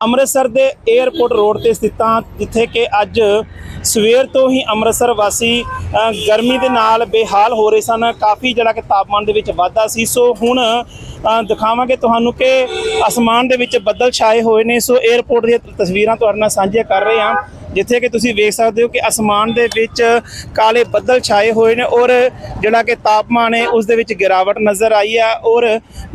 ਅੰਮ੍ਰਿਤਸਰ ਦੇ airport road ਤੇ ਸਥਿਤ ਹਾਂ, ਜਿੱਥੇ ਕਿ ਅੱਜ ਸਵੇਰ ਤੋਂ ਹੀ ਅੰਮ੍ਰਿਤਸਰ ਵਾਸੀ ਗਰਮੀ ਦੇ ਨਾਲ ਬੇਹਾਲ ਹੋ ਰਹੇ ਸਨ। ਕਾਫੀ ਜਿਹੜਾ ਕਿ ਤਾਪਮਾਨ ਦੇ ਵਿੱਚ ਵਾਧਾ ਸੀ। ਸੋ ਹੁਣ ਦਿਖਾਵਾਂਗੇ ਤੁਹਾਨੂੰ ਕਿ ਅਸਮਾਨ ਦੇ ਵਿੱਚ ਬੱਦਲ ਛਾਏ ਹੋਏ ਨੇ। ਸੋ 에어ਪੋਰਟ ਦੀਆਂ ਤਸਵੀਰਾਂ ਤੁਹਾਡੇ ਨਾਲ ਸਾਂਝੀਆਂ ਕਰ ਰਹੇ ਹਾਂ, ਜਿੱਥੇ ਕਿ ਤੁਸੀਂ ਵੇਖ ਸਕਦੇ ਹੋ ਕਿ ਅਸਮਾਨ ਦੇ ਵਿੱਚ ਕਾਲੇ ਬੱਦਲ ਛਾਏ ਹੋਏ ਨੇ ਔਰ ਜਿਹੜਾ ਕਿ ਤਾਪਮਾਨ ਹੈ, ਉਸ ਦੇ ਵਿੱਚ ਗਿਰਾਵਟ ਨਜ਼ਰ ਆਈ ਹੈ ਔਰ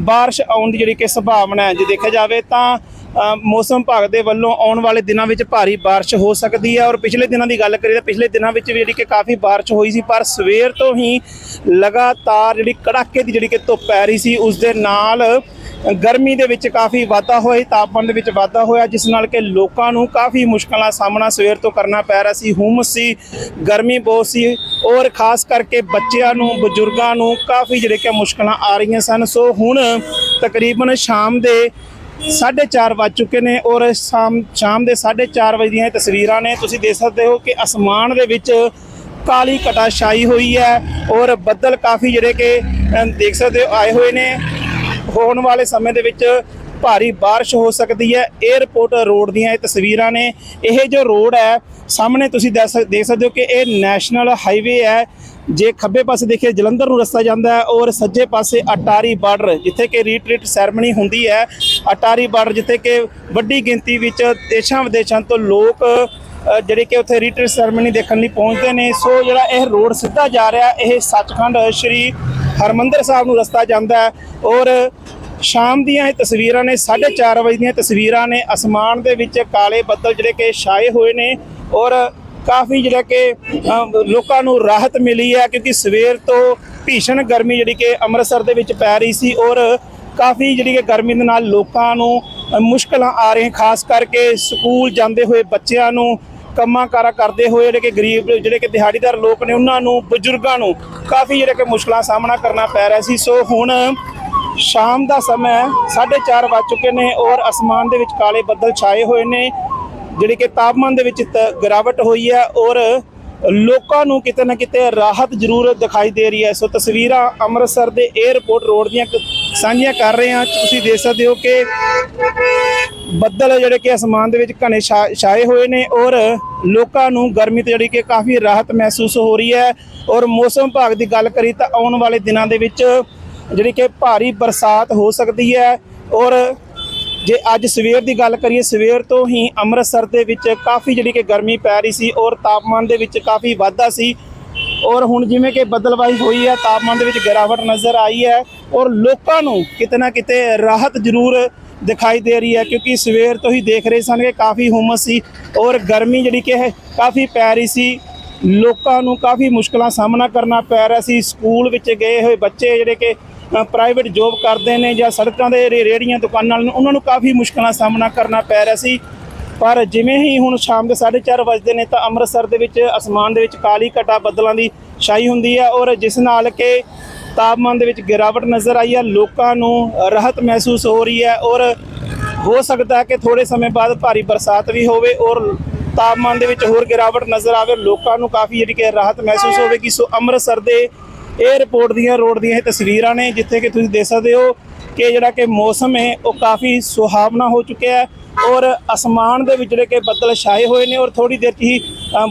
بارش ਆਉਣ ਦੀ ਜਿਹੜੀ ਕਿ ਸੰਭਾਵਨਾ ਹੈ, ਜੇ ਦੇਖਿਆ ਜਾਵੇ ਤਾਂ ਮੌਸਮ ਵਿਭਾਗ ਦੇ ਵੱਲੋਂ ਆਉਣ ਵਾਲੇ ਦਿਨਾਂ ਵਿੱਚ ਭਾਰੀ بارش ਹੋ ਸਕਦੀ ਹੈ ਔਰ ਪਿਛਲੇ ਦਿਨਾਂ ਦੀ ਗੱਲ ਕਰੀਏ ਤਾਂ ਪਿਛਲੇ ਦਿਨਾਂ ਵਿੱਚ ਵੀ ਜਿਹੜੀ ਕਿ ਕਾਫੀ بارش ਹੋਈ ਸੀ ਪਰ ਸਵੇਰ ਤੋਂ ਹੀ ਲਗਾਤਾਰ ਜਿਹੜੀ ਕੜਾਕੇ ਦੀ ਜਿਹੜੀ ਕਿ ਧੁੱਪ ਪੈ ਰਹੀ ਸੀ ਉਸ ਦੇ ਨਾਲ ਗਰਮੀ ਦੇ ਵਿੱਚ ਕਾਫੀ ਵਾਧਾ ਹੋਇਆ ਤਾਪਮਾਨ ਦੇ ਵਿੱਚ ਵਾਧਾ ਹੋਇਆ ਜਿਸ ਨਾਲ ਕਿ ਲੋਕਾਂ ਨੂੰ ਕਾਫੀ ਮੁਸ਼ਕਲਾਂ ਦਾ ਸਾਹਮਣਾ ਸਵੇਰ ਤੋਂ ਕਰਨਾ ਪੈ ਰਿਹਾ ਸੀ ਹੁਮਸ ਸੀ ਗਰਮੀ ਬਹੁਤ ਸੀ ਔਰ ਖਾਸ ਕਰਕੇ ਬੱਚਿਆਂ ਨੂੰ ਬਜ਼ੁਰਗਾਂ ਨੂੰ ਕਾਫੀ ਜਿਹੜੇ ਕਿ ਮੁਸ਼ਕਲਾਂ ਆ ਰਹੀਆਂ ਸਨ ਸੋ ਹੁਣ ਤਕਰੀਬਨ ਸ਼ਾਮ ਦੇ ਸਾਢੇ 4:30 ਵਜ ਚੁੱਕੇ ਨੇ ਔਰ ਸ਼ਾਮ ਸ਼ਾਮ ਦੇ 4:30 ਵਜੇ ਦੀਆਂ ਤਸਵੀਰਾਂ ਨੇ। ਤੁਸੀਂ ਦੇਖ ਸਕਦੇ ਹੋ ਕਿ ਅਸਮਾਨ ਦੇ ਵਿੱਚ ਕਾਲੀ ਘਟਾ ਛਾਈ ਹੋਈ ਹੈ ਔਰ ਬੱਦਲ ਕਾਫੀ ਜਿਹੜੇ ਕਿ ਦੇਖ ਸਕਦੇ ਹੋ, ਆਏ ਹੋਏ ਨੇ। ਹੋਣ ਵਾਲੇ ਸਮੇਂ ਦੇ ਵਿੱਚ ਭਾਰੀ بارش ਹੋ ਸਕਦੀ ਹੈ। 에어ਪੋਰਟ ਰੋਡ ਦੀਆਂ ਇਹ ਤਸਵੀਰਾਂ ਨੇ। ਇਹ ਜੋ ਰੋਡ ਹੈ, ਸਾਹਮਣੇ ਤੁਸੀਂ ਦੇਖ ਸਕਦੇ ਹੋ ਕਿ ਇਹ ਨੈਸ਼ਨਲ ਹਾਈਵੇ ਹੈ। ਜੇ ਖੱਬੇ ਪਾਸੇ ਦੇਖੀਏ, ਜਲੰਧਰ ਨੂੰ ਰਸਤਾ ਜਾਂਦਾ ਹੈ ਔਰ ਸੱਜੇ ਪਾਸੇ ਅਟਾਰੀ ਬਾਰਡਰ, ਜਿੱਥੇ ਕਿ ਰੀਟਰੀਟ ਸੈਰਮਨੀ ਹੁੰਦੀ ਹੈ। ਅਟਾਰੀ ਬਾਰਡਰ, ਜਿੱਥੇ ਕਿ ਵੱਡੀ ਗਿਣਤੀ ਵਿੱਚ ਦੇਸ਼ਾਂ ਵਿਦੇਸ਼ਾਂ ਤੋਂ ਲੋਕ ਜਿਹੜੇ ਕਿ ਉੱਥੇ ਰੀਟਰੀਟ ਸੈਰਮਨੀ ਦੇਖਣ ਲਈ ਪਹੁੰਚਦੇ ਨੇ। ਸੋ ਜਿਹੜਾ ਇਹ ਰੋਡ ਸਿੱਧਾ ਜਾ ਰਿਹਾ, ਇਹ ਸੱਚਖੰਡ ਸ੍ਰੀ ਹਰਮੰਦਰ ਸਾਹਿਬ ਨੂੰ ਰਸਤਾ ਜਾਂਦਾ ਹੈ ਔਰ ਸ਼ਾਮ ਦੀਆਂ ਇਹ ਤਸਵੀਰਾਂ ਨੇ 4:30 ਵਜੇ ਦੀਆਂ ਤਸਵੀਰਾਂ ਨੇ। ਅਸਮਾਨ ਦੇ ਵਿੱਚ ਕਾਲੇ ਬੱਦਲ ਜਿਹੜੇ ਕਿ ਛਾਏ ਹੋਏ ਨੇ ਔਰ ਕਾਫੀ ਜਿਹੜਾ ਕਿ ਲੋਕਾਂ ਨੂੰ ਰਾਹਤ ਮਿਲੀ ਹੈ ਕਿਉਂਕਿ ਸਵੇਰ ਤੋਂ ਭੀਸ਼ਣ ਗਰਮੀ ਜਿਹੜੀ ਕਿ ਅੰਮ੍ਰਿਤਸਰ ਦੇ ਵਿੱਚ ਪੈ ਰਹੀ ਸੀ ਔਰ ਕਾਫੀ ਜਿਹੜੀ ਕਿ ਗਰਮੀ ਦੇ ਨਾਲ ਲੋਕਾਂ ਨੂੰ ਅ, ਮੁਸ਼ਕਲਾਂ ਆ ਰਹੀਆਂ ਖਾਸ ਕਰਕੇ ਸਕੂਲ ਜਾਂਦੇ ਹੋਏ ਬੱਚਿਆਂ ਨੂੰ ਕੰਮਾਂ ਕਾਰਾਂ ਕਰਦੇ ਹੋਏ ਜਿਹੜੇ ਕਿ ਗਰੀਬ ਜਿਹੜੇ ਕਿ ਦਿਹਾੜੀਦਾਰ ਲੋਕ ਨੇ ਉਹਨਾਂ ਨੂੰ ਬਜ਼ੁਰਗਾਂ ਨੂੰ ਕਾਫੀ ਜਿਹੜੇ ਕਿ ਮੁਸ਼ਕਲਾਂ ਦਾ ਸਾਹਮਣਾ ਕਰਨਾ ਪੈ ਰਿਹਾ ਸੀ। ਸੋ ਹੁਣ ਸ਼ਾਮ ਦਾ ਸਮਾਂ ਹੈ, 4:30 ਵੱਜ ਚੁੱਕੇ ਨੇ ਔਰ ਅਸਮਾਨ ਦੇ ਵਿੱਚ ਕਾਲੇ ਬੱਦਲ ਛਾਏ ਹੋਏ ਨੇ। ਜਿਹੜੀ ਕਿ ਤਾਪਮਾਨ ਦੇ ਵਿੱਚ ਤ- ਗਿਰਾਵਟ ਹੋਈ ਹੈ ਔਰ ਲੋਕਾਂ ਨੂੰ ਕਿਤੇ ਨਾ ਕਿਤੇ ਰਾਹਤ ਜ਼ਰੂਰ ਦਿਖਾਈ ਦੇ ਰਹੀ ਹੈ। ਸੋ ਤਸਵੀਰਾਂ ਅੰਮ੍ਰਿਤਸਰ ਦੇ 에ਅਰਪੋਰਟ ਰੋਡ ਦੀਆਂ ਸਾਂਝੀਆਂ ਕਰ ਰਹੇ ਹਾਂ। ਤੁਸੀਂ ਦੇਖ ਸਕਦੇ ਹੋ ਕਿ ਬੱਦਲ ਜਿਹੜੇ ਕਿ ਅਸਮਾਨ ਦੇ ਵਿੱਚ ਘਣੇ ਛਾ- ਛਾਏ ਹੋਏ ਨੇ ਔਰ ਲੋਕਾਂ ਨੂੰ ਗਰਮੀ ਤੋਂ ਜਿਹੜੀ ਕਿ ਕਾਫੀ ਰਾਹਤ ਮਹਿਸੂਸ ਹੋ ਰਹੀ ਹੈ। ਔਰ ਮੌਸਮ ਵਿਭਾਗ ਦੀ ਗੱਲ ਕਰੀ ਤਾਂ ਆਉਣ ਵਾਲੇ ਦਿਨਾਂ ਦੇ ਵਿੱਚ ਜਿਹੜੀ ਕਿ ਭਾਰੀ ਬਰਸਾਤ ਹੋ ਸਕਦੀ ਹੈ ਔਰ ਜੇ ਅੱਜ ਸਵੇਰ ਦੀ ਗੱਲ ਕਰੀਏ, ਸਵੇਰ ਤੋਂ ਹੀ ਅੰਮ੍ਰਿਤਸਰ ਦੇ ਵਿੱਚ ਕਾਫੀ ਜਿਹੜੀ ਕਿ ਗਰਮੀ ਪੈ ਰਹੀ ਸੀ ਔਰ ਤਾਪਮਾਨ ਦੇ ਵਿੱਚ ਕਾਫੀ ਵਾਧਾ ਸੀ। ਔਰ ਹੁਣ ਜਿਵੇਂ ਕਿ ਬਦਲਵਾਈ ਹੋਈ ਹੈ, ਤਾਪਮਾਨ ਦੇ ਵਿੱਚ ਗਿਰਾਵਟ ਨਜ਼ਰ ਆਈ ਹੈ ਔਰ ਲੋਕਾਂ ਨੂੰ ਕਿਤੇ ਨਾ ਕਿਤੇ ਰਾਹਤ ਜ਼ਰੂਰ ਦਿਖਾਈ ਦੇ ਰਹੀ ਹੈ ਕਿਉਂਕਿ ਸਵੇਰ ਤੋਂ ਹੀ ਦੇਖ ਰਹੇ ਸਨ ਕਿ ਕਾਫੀ ਹੁਮਸ ਸੀ ਔਰ ਗਰਮੀ ਜਿਹੜੀ ਕਿ ਹੈ ਕਾਫੀ ਪੈ ਰਹੀ ਸੀ। ਲੋਕਾਂ ਨੂੰ ਕਾਫੀ ਮੁਸ਼ਕਲਾਂ ਸਾਹਮਣਾ ਕਰਨਾ ਪੈ ਰਿਹਾ ਸੀ। ਸਕੂਲ ਵਿੱਚ ਗਏ ਹੋਏ ਬੱਚੇ ਜਿਹੜੇ ਕਿ ਪ੍ਰਾਈਵੇਟ ਜੋਬ ਕਰਦੇ ਨੇ ਜਾਂ ਸੜਕਾਂ ਦੇ ਰੇ- ਰੇਹੜੀਆਂ ਦੁਕਾਨਾਂ ਨੂੰ ਉਹਨਾਂ ਨੂੰ ਕਾਫੀ ਮੁਸ਼ਕਲਾਂ ਦਾ ਸਾਹਮਣਾ ਕਰਨਾ ਪੈ ਰਿਹਾ ਸੀ। ਪਰ ਜਿਵੇਂ ਹੀ ਹੁਣ ਸ਼ਾਮ ਦੇ 4:30 ਵਜੇ ਨੇ ਤਾਂ ਅੰਮ੍ਰਿਤਸਰ ਦੇ ਵਿੱਚ, ਅਸਮਾਨ ਦੇ ਵਿੱਚ ਕਾਲੀ ਘਟਾ ਬੱਦਲਾਂ ਦੀ ਛਾਈ ਹੁੰਦੀ ਹੈ ਔਰ ਜਿਸ ਨਾਲ ਕਿ ਤਾਪਮਾਨ ਦੇ ਵਿੱਚ ਗਿਰਾਵਟ ਨਜ਼ਰ ਆਈ ਹੈ, ਲੋਕਾਂ ਨੂੰ ਰਾਹਤ ਮਹਿਸੂਸ ਹੋ ਰਹੀ ਹੈ ਔਰ ਹੋ ਸਕਦਾ ਹੈ ਕਿ ਥੋੜੇ ਸਮੇਂ ਬਾਅਦ ਭਾਰੀ ਬਰਸਾਤ ਵੀ ਹੋਵੇ ਔਰ ਤਾਪਮਾਨ ਦੇ ਵਿੱਚ ਹੋਰ ਗਿਰਾਵਟ ਨਜ਼ਰ ਆਵੇ, ਲੋਕਾਂ ਨੂੰ ਕਾਫੀ ਜਿਹੜੀ ਕਿ ਰਾਹਤ ਮਹਿਸੂਸ ਹੋਵੇਗੀ। ਸੋ ਅੰਮ੍ਰਿਤਸਰ ਦੇ 에ਅਰਪੋਰਟ ਦੀਆਂ ਰੋਡ ਦੀਆਂ ਇਹ ਤਸਵੀਰਾਂ ਨੇ, ਜਿੱਥੇ ਕਿ ਤੁਸੀਂ ਦੇਖ ਸਕਦੇ ਹੋ ਕਿ ਜਿਹੜਾ ਕਿ ਮੌਸਮ ਹੈ, ਉਹ ਕਾਫੀ ਸੁਹਾਵਣਾ ਹੋ ਚੁੱਕਿਆ ਹੈ ਔਰ ਅਸਮਾਨ ਦੇ ਵਿੱਚ ਜਿਹੜੇ ਕਿ ਬੱਦਲ ਛਾਏ ਹੋਏ ਨੇ ਔਰ ਥੋੜੀ ਦੇਰ 'ਚ ਹੀ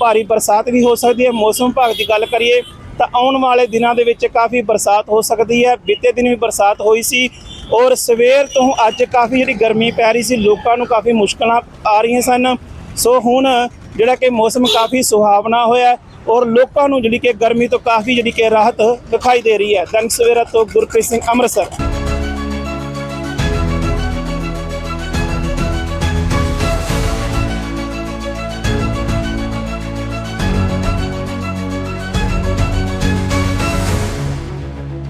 ਭਾਰੀ ਬਰਸਾਤ ਵੀ ਹੋ ਸਕਦੀ ਹੈ। ਮੌਸਮ ਵਿਭਾਗ ਦੀ ਗੱਲ ਕਰੀਏ ਤਾਂ ਆਉਣ ਵਾਲੇ ਦਿਨਾਂ ਦੇ ਵਿੱਚ ਕਾਫੀ ਬਰਸਾਤ ਹੋ ਸਕਦੀ ਹੈ। ਬੀਤੇ ਦਿਨ ਵੀ ਬਰਸਾਤ ਹੋਈ ਸੀ ਔਰ ਸਵੇਰ ਤੋਂ ਅੱਜ ਕਾਫੀ ਜਿਹੜੀ ਗਰਮੀ ਪੈ ਰਹੀ ਸੀ, ਲੋਕਾਂ ਨੂੰ ਕਾਫੀ ਮੁਸ਼ਕਲਾਂ ਆ ਰਹੀਆਂ ਸਨ। ਸੋ ਹੁਣ ਜਿਹੜਾ ਕਿ ਮੌਸਮ ਕਾਫੀ ਸੁਹਾਵਣਾ ਹੋਇਆ ਔਰ ਲੋਕਾਂ ਨੂੰ ਜਿਹੜੀ ਕਿ ਗਰਮੀ ਤੋਂ ਕਾਫੀ ਜਿਹੜੀ ਕਿ ਰਾਹਤ ਦਿਖਾਈ ਦੇ ਰਹੀ ਹੈ। ਦੰਗ ਸਵੇਰਾ ਤੋਂ ਗੁਰਪ੍ਰੀਤ ਸਿੰਘ ਅੰਮ੍ਰਿਤਸਰ।